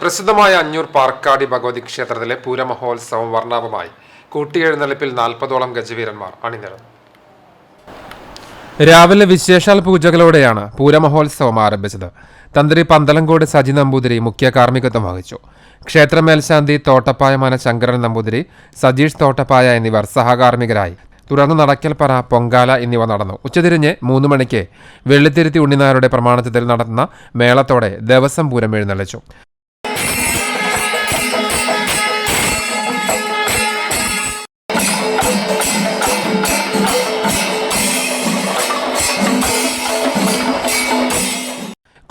പ്രസിദ്ധമായ അഞ്ഞൂർ പാർക്കാടി ഭഗവതി ക്ഷേത്രത്തിലെ പൂരമഹോത്സവം വർണാഭമായി. കൂട്ടിയെഴുന്നള്ളിപ്പിൽ നാൽപ്പതോളം ഗജവീരന്മാർ അണിനിരന്നു. രാവിലെ വിശേഷാൽ പൂജകളോടെയാണ് പൂരമഹോത്സവം ആരംഭിച്ചത്. തന്ത്രി പന്തലങ്കോട് സജി നമ്പൂതിരി മുഖ്യ കാർമ്മികത്വം വഹിച്ചു. ക്ഷേത്ര മേൽശാന്തി തോട്ടപ്പായ മന ശങ്കരൻ നമ്പൂതിരി സജീഷ് തോട്ടപ്പായ എന്നിവർ സഹകാർമ്മികരായി. തുടർന്ന് നടക്കൽപ്പറ പൊങ്കാല എന്നിവ നടന്നു. ഉച്ചതിരിഞ്ഞ് മൂന്ന് മണിക്ക് വെള്ളിത്തിരുത്തി ഉണ്ണിനാരുടെ പ്രമാണത്തിൽ നടത്തുന്ന മേളത്തോടെ ദേവസ്വം പൂരം എഴുന്നള്ളിച്ചു.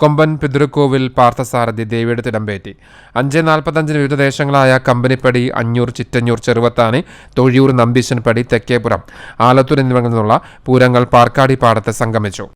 കൊമ്പൻ പിതൃക്കോവിൽ പാർത്ഥസാരഥി ദേവിയുടെ തിടമ്പേറ്റി. അഞ്ച് നാൽപ്പത്തഞ്ചിന് വിവിധ ദേശങ്ങളായ കമ്പനിപ്പടി അഞ്ഞൂർ ചിറ്റഞ്ഞൂർ ചെറുവത്താനി തൊഴിയൂർ നമ്പീശൻപടി തെക്കേപുരം ആലത്തൂർ എന്നിവിടങ്ങളിൽ നിന്നുള്ള പൂരങ്ങൾ പാർക്കാടി പാടത്ത് സംഗമിച്ചു.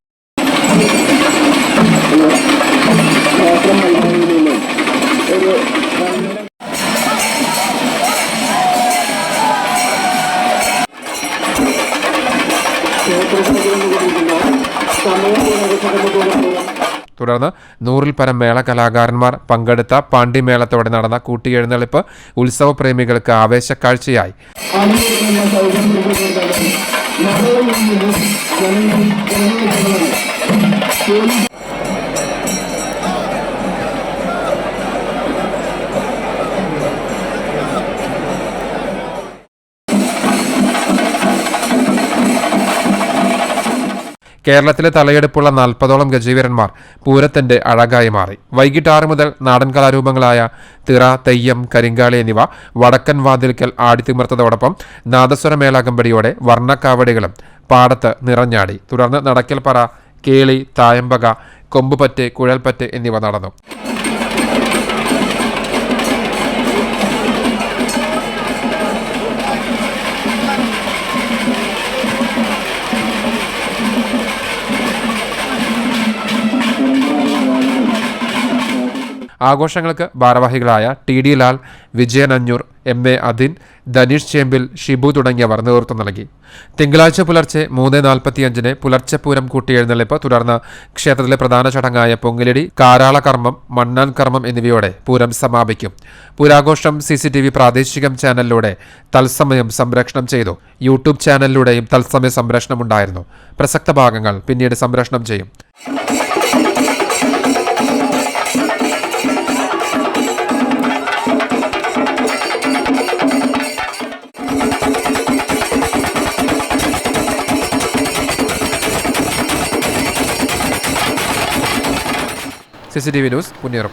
തുടർന്ന് നൂറിൽ പരം മേള കലാകാരന്മാർ പങ്കെടുത്ത പാണ്ഡിമേളത്തോടെ നടന്ന കൂട്ടിയെഴുന്നള്ളിപ്പ് ഉത്സവപ്രേമികൾക്ക് ആവേശക്കാഴ്ചയായി. കേരളത്തിലെ തലയെടുപ്പുള്ള നാൽപ്പതോളം ഗജീവരന്മാർ പൂരത്തിന്റെ അഴകായി മാറി. വൈകിട്ട് ആറ് മുതൽ നാടൻ കലാരൂപങ്ങളായ തിറ തെയ്യം കരിങ്കാളി എന്നിവ വടക്കൻ വാതിൽക്കൽ ആടിത്തിമിർത്തതോടൊപ്പം നാദസ്വര മേളാകമ്പടിയോടെ വർണക്കാവടികളും പാടത്ത് നിറഞ്ഞാടി. തുടർന്ന് നടക്കൽപ്പറ കേളി തായമ്പക കൊമ്പുപറ്റ് കുഴൽപ്പറ്റ് എന്നിവ നടന്നു. ആഘോഷങ്ങൾക്ക് ഭാരവാഹികളായ T D Lal Vijayan Anjoor M A Adin Dhaneesh Chembil Shibu തുടങ്ങിയവർ നേതൃത്വം നൽകി. തിങ്കളാഴ്ച പുലർച്ചെ മൂന്ന് നാൽപ്പത്തിയഞ്ചിന് പുലർച്ചെ പൂരം കൂട്ടിയെഴുന്നള്ളിപ്പ് തുടർന്ന് ക്ഷേത്രത്തിലെ പ്രധാന ചടങ്ങായ പൊങ്ങിലടി കാരാളകർമ്മം മണ്ണാൻ കർമ്മം എന്നിവയോടെ പൂരം സമാപിക്കും. പൂരാഘോഷം സി സി ടി വി പ്രാദേശികം ചാനലിലൂടെ തത്സമയം സംപ്രേഷണം ചെയ്തു. യൂട്യൂബ് ചാനലിലൂടെയും തത്സമയ സംപ്രേഷണമുണ്ടായിരുന്നു പ്രസക്ത ഭാഗങ്ങൾ പിന്നീട് സംപ്രേഷണം ചെയ്യും. C C T V news മുന്നേറും